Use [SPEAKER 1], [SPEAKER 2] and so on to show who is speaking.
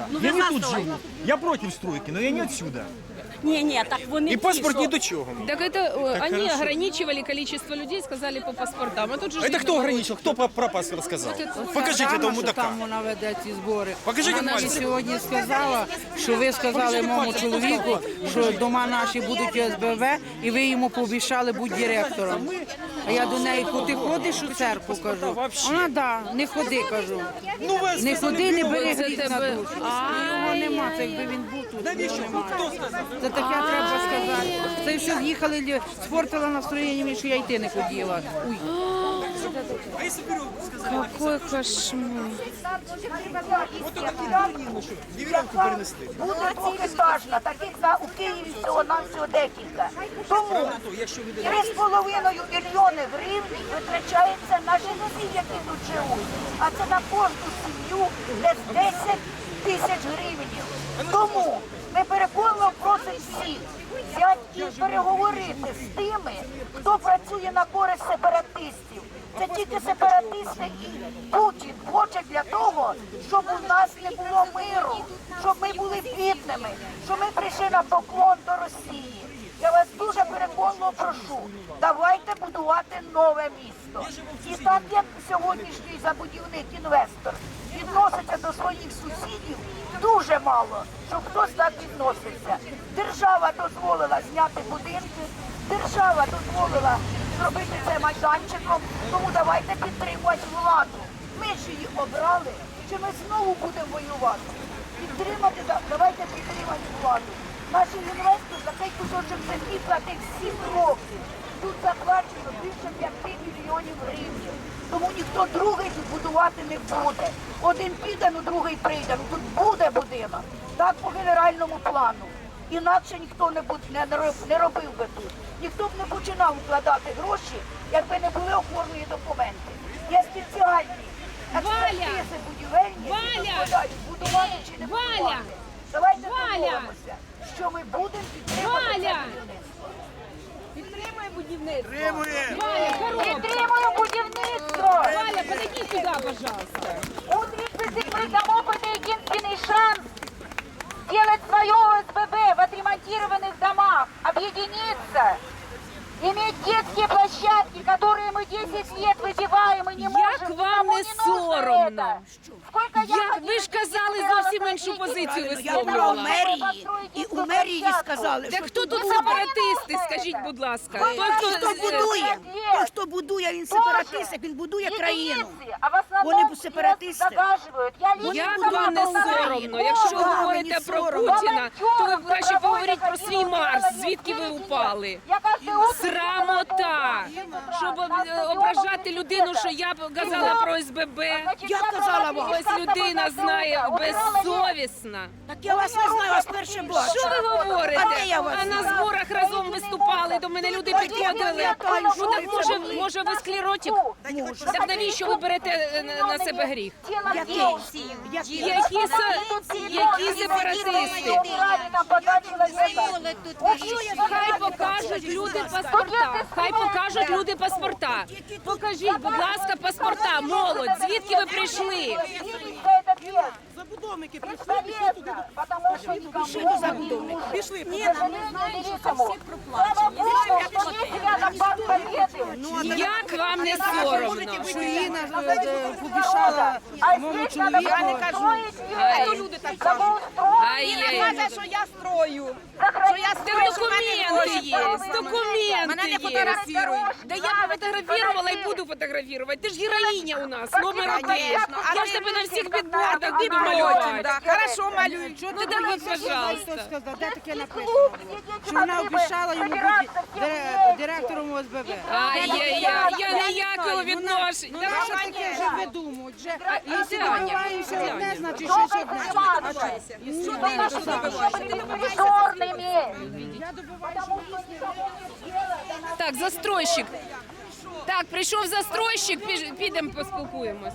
[SPEAKER 1] отсюда. Я не тут живу. Я против стройки, но я не отсюда.
[SPEAKER 2] Ні, ні, так вони
[SPEAKER 1] И
[SPEAKER 2] ті,
[SPEAKER 1] паспорт
[SPEAKER 2] що-
[SPEAKER 1] ни до чего.
[SPEAKER 3] Так это э, они
[SPEAKER 1] хорошо.
[SPEAKER 3] ограничивали количество людей, сказали по паспортам. А тут же
[SPEAKER 1] Это кто ограничил? Кто про- про паспорт сказал? Покажите
[SPEAKER 4] Рано,
[SPEAKER 1] этого
[SPEAKER 4] що
[SPEAKER 1] мудака.
[SPEAKER 4] там вона веде ці збори.
[SPEAKER 1] Покажіть
[SPEAKER 4] вона мені
[SPEAKER 1] пальцем.
[SPEAKER 4] сьогодні сказала, що ви сказали
[SPEAKER 1] Покажіть
[SPEAKER 4] моєму
[SPEAKER 1] пальцем.
[SPEAKER 4] чоловіку, що дома наші будуть ОСББ, і ви йому пообіцяли бути директором. А я до неї, ти ходиш у церкву, кажу. Вона да, не ходи, кажу.
[SPEAKER 1] Ну вас
[SPEAKER 4] Не ходи, не бери
[SPEAKER 3] Це
[SPEAKER 4] гріх на душу. Його нема, це якби він був тут. Навіщо? Це таке треба сказати. Це все з'їхали, лі- спортила настроєння, мені, що я йти не хотіла. Уй.
[SPEAKER 3] Какой кошмар.
[SPEAKER 5] Буде двохетажна, таких у Києві всього нам всього декілька. Тому 3,5 мільйони гривень витрачається на жінці, які тут живуть. А це на кожну сім'ю десь 10 тисяч гривень. Тому ми переконано просимо всіх взяти і переговорити з тими, хто працює на користь сепаратистів. Це тільки сепаратисти і Путін хоче для того, щоб у нас не було миру, щоб ми були бідними, щоб ми прийшли на поклон до Росії. Я вас дуже переконливо прошу, давайте будувати нове місто. І так як сьогоднішній забудівник інвестор відноситься до своїх сусідів, дуже мало, щоб хтось так відносився. Держава дозволила зняти будинки, держава дозволила зробити це майданчиком, тому давайте підтримувати владу. Ми ж її обрали, чи ми знову будемо воювати? Підтримати, давайте підтримати владу. Наші інвестори за цей кусочок землі платить 7 років. Тут заплачено більше 5 мільйонів гривень. Тому ніхто другий тут будувати не буде. Один піде, ну другий прийде. Ну тут буде будинок. Так по генеральному плану. Інакше ніхто не, буд- не, не роб- не робив би тут. Ніхто б не починав вкладати гроші, якби не були оформлені документи. Є спеціальні експертизи будівельні, які
[SPEAKER 3] Валя!
[SPEAKER 5] дозволяють будувати чи не
[SPEAKER 3] Валя!
[SPEAKER 5] будувати. Давайте
[SPEAKER 3] Валя!
[SPEAKER 5] домовимося, що ми будемо підтримувати це
[SPEAKER 3] Валя!
[SPEAKER 5] будівництво.
[SPEAKER 3] Підтримує будівництво. Валя, коробка.
[SPEAKER 5] Підтримую будівництво!
[SPEAKER 3] Валя, подойди сюда, пожалуйста.
[SPEAKER 5] У Двигбизе мы домов это единственный шанс сделать свое детские площадки, которые мы 10 лет выбиваем и не
[SPEAKER 3] Як
[SPEAKER 5] можем.
[SPEAKER 3] вам
[SPEAKER 5] Никому
[SPEAKER 3] не
[SPEAKER 5] не нужно
[SPEAKER 3] соромно?
[SPEAKER 5] это. Сколько я
[SPEAKER 3] Як
[SPEAKER 5] ходила,
[SPEAKER 3] ви ж казали
[SPEAKER 5] смотрела
[SPEAKER 3] зовсім
[SPEAKER 5] на
[SPEAKER 3] іншу
[SPEAKER 5] эти
[SPEAKER 3] позицію
[SPEAKER 5] дети.
[SPEAKER 6] Я була у
[SPEAKER 3] висловлювала.
[SPEAKER 6] мерії, і у мерії сказали,
[SPEAKER 3] Так
[SPEAKER 6] що
[SPEAKER 3] хто тут
[SPEAKER 5] Нікому
[SPEAKER 3] сепаратисти,
[SPEAKER 5] не
[SPEAKER 3] скажіть,
[SPEAKER 5] нужно
[SPEAKER 3] будь ласка.
[SPEAKER 5] це.
[SPEAKER 3] Той, хто,
[SPEAKER 6] хто
[SPEAKER 3] е,
[SPEAKER 6] будує,
[SPEAKER 5] Є.
[SPEAKER 6] той, хто будує, він сепаратист, як він будує країну.
[SPEAKER 5] Единицы, а в основном
[SPEAKER 6] Вони
[SPEAKER 5] всех
[SPEAKER 6] сепаратисти.
[SPEAKER 5] загаживают. Я лично
[SPEAKER 3] Як
[SPEAKER 6] будуть
[SPEAKER 3] вам не
[SPEAKER 6] на
[SPEAKER 3] соромно? Якщо ви говорите про? Путіна, то ви краще поговоріть про свій Марс, звідки ви упали. Срамота! Щоб е, ображати людину, що я казала про СББ.
[SPEAKER 6] Я казала вам.
[SPEAKER 3] Ось людина знає безсовісна.
[SPEAKER 6] Так я вас не знаю, вас перше бачу.
[SPEAKER 3] Що ви говорите?
[SPEAKER 6] А де я вас
[SPEAKER 3] А на
[SPEAKER 6] знаю?
[SPEAKER 3] зборах разом виступали, до мене люди підходили. Ну так може, може ви склеротик? Так навіщо ви берете е, на- себе гріх? Які, се- які сепаратисти? Хай покажуть люди паспорта. Хай покажуть люди паспорта. Покажіть, будь ласка, паспорта. Молодь, звідки ви прийшли?
[SPEAKER 6] Забудовники
[SPEAKER 5] Потому что
[SPEAKER 6] Пішли до забудовника. Пішли.
[SPEAKER 5] Ні,
[SPEAKER 3] Як вам не соромно?
[SPEAKER 4] Що Інна е, пообіцяла моєму чоловіку.
[SPEAKER 3] Ай.
[SPEAKER 6] люди так кажуть.
[SPEAKER 3] Ай-яй.
[SPEAKER 6] що я строю.
[SPEAKER 3] Так документи є, документи
[SPEAKER 6] Мене не
[SPEAKER 3] є.
[SPEAKER 6] фотографіруй.
[SPEAKER 3] Да я фотографувала і буду фотографувати. Ти ж героїня у нас, номер один. Я ж тебе на всіх підбордах буду
[SPEAKER 6] Потім,
[SPEAKER 3] малювати.
[SPEAKER 6] Хорошо, малюй.
[SPEAKER 4] Що
[SPEAKER 3] Ну,
[SPEAKER 4] ти
[SPEAKER 3] давай, пожалуйста.
[SPEAKER 4] Де таке написано? Що вона обіцяла йому бути дире- директором ОСББ.
[SPEAKER 3] Ай-яй-яй, я ніякого відношення.
[SPEAKER 4] Ну, наша таке вже видумують. Вже, якщо
[SPEAKER 3] Аня,
[SPEAKER 4] добиваємося одне, значить щось одне. Що ти Я добиваюся.
[SPEAKER 3] Так, застройщик. Так, прийшов застройщик, піж- підемо поспілкуємось.